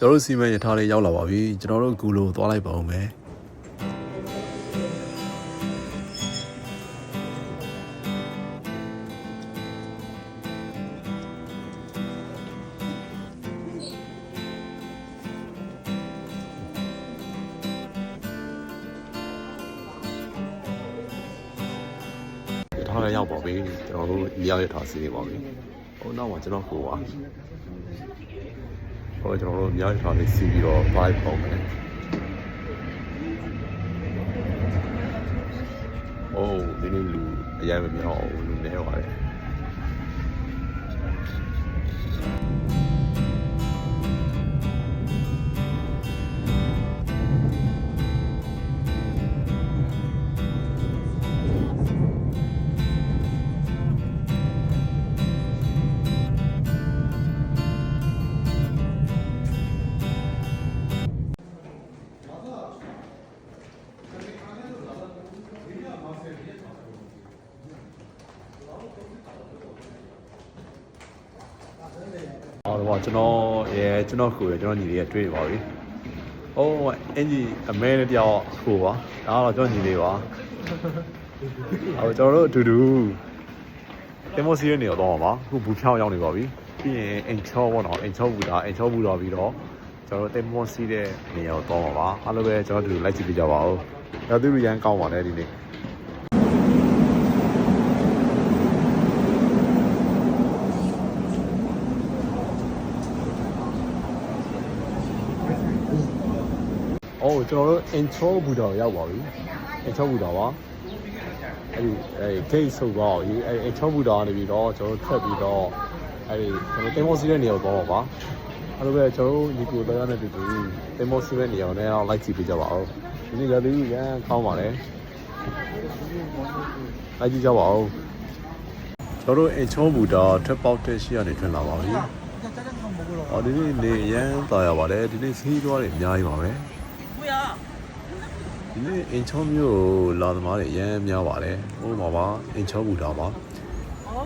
ကျွန်တော်တို့စီမံရထားလေးရောက်လာပါပြီကျွန်တော်တို့ဂူလိုသွားလိုက်ပါဦးမယ်ရထားလည်းရောက်ပါပြီကျွန်တော်တို့မြောက်ရထားစီးနေပါပြီဟိုနောက်မှာကျွန်တော်ကိုပါ ဟိုကျွန်တော်တို့မြောက်ရထားလေးစီးပြီးတော့ vibe ပေါ့မယ်အိုးဒီနေ့လူအရင်မမြောက်ဘူးလူနေပါတယ် ဟောတော့ကျွန်တော်ရဲကျွန်တော်ကိုရကျွန်တော်ညီလေးရတွေ့နေပါပြီအိုးအင်ကြီးအမဲနဲ့တယောက်ကိုပါဒါတော့ကျွန်တော်ညီလေးပါဟိုကျွန်တော်တို့အတူတူတင်မောစီရနေတော့ပါအခုဘူဖြောင်းရောက်နေပါပြီပြီးရင်အင်ချောပေါ့နော်အင်ချောဘူတာအင်ချောဘူတော်ပြီးတော့ကျွန်တော်တို့တင်မောစီတဲ့နေရာကိုတော့ပါအားလုံးပဲကျွန်တော်တို့လိုက်ကြည့်ပြကြပါဦးရသူရန်ကောင်းပါတယ်ဒီနေ့။ အော်ကျွန်တော်တို့ intro ဘူတာရောက်ပါပြီ။ intro ဘူတာပါ။အဲ့ဒီအဲ့ gate ဆိုတော့ဒီအဲ့ intro ဘူတာကနေပြီးတော့ကျွန်တော်ထွက်ပြီးတော့အဲ့ဒီကျွန်တော်တင်မောစီတဲ့နေရာကိုသွားပါပါ။အဲ့လိုပဲကျွန်တော်ညီကိုတရားနဲ့တူတူတင်မောစီတဲ့နေရာကိုလည်းလိုက်ကြည့်ပြကြပါဦး။ဒီနေ့ရသေးရန်ကောင်းပါလေ။လိုက်ကြည့်ကြပါဦး။ကျွန်တော်တို့ intro ဘူတာထွက်ပေါက်တဲ့ရှိရနေထွက်လာပါပြီ။အော်ဒီနေ့နေရန်တာရပါတယ်ဒီနေ့စီးသွားတယ်အများကြီးပါပဲ ဒီနေ့အင်ချောမျိုးလာသမားတွေအရန်များပါတယ်ဟိုမှာပါအင်ချောဘူတာပါ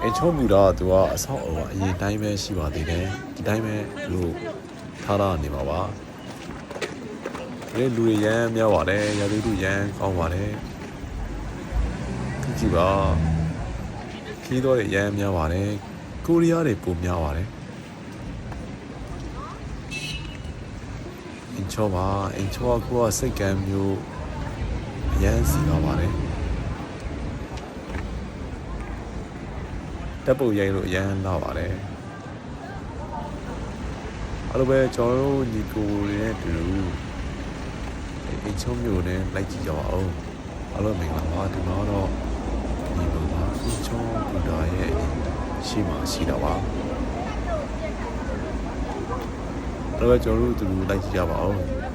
အင်ချောဘူတာကသူကအဆောက်အအုံကအရင်တိုင်းပဲရှိပါသေးတယ်ဒီတိုင်းပဲသူတို့ထားရနေမှာပါဒီလူတွေရန်များပါတယ်ရာသီဥတုရန်ကောင်းပါတယ်ကြည့်ပါခီးတော့ရန်များပါတယ်ကိုရီးယားတွေပုံများပါတယ် င်ချောပါအင်ချောကကိုကစိတ်ကံမျိုးအရန်စီပါပါတယ်တပ်ပုတ်ရိုက်လို့အရန်လာပါတယ်အဲ့လိုပဲကျွန်တော်တို့ညီကိုတွေနဲ့တူအိမ်ချုံမျိုးနဲ့လိုက်ကြည့်ကြပါဦးအားလုံးမင်္ဂလာပါဒီမှာတော့ဒီလိုပါအိမ်ချုံဘူဒါရဲ့ရှိမှရှိတော့ပါ အဲ့လိုပဲကျွန်တော်တို့တူလိုက်ကြည့်ကြပါဦး